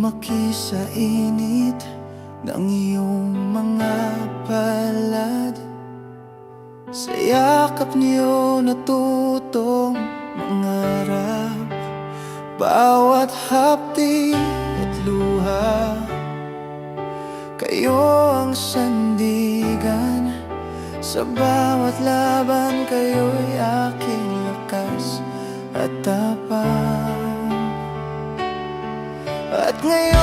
Lumaki sa init ng iyong mga palad. Sa yakap niyo natutong mangarap. Bawat hapdi at luha Kayo ang sandigan. Sa bawat laban kayo'y aking lakas at tapat. play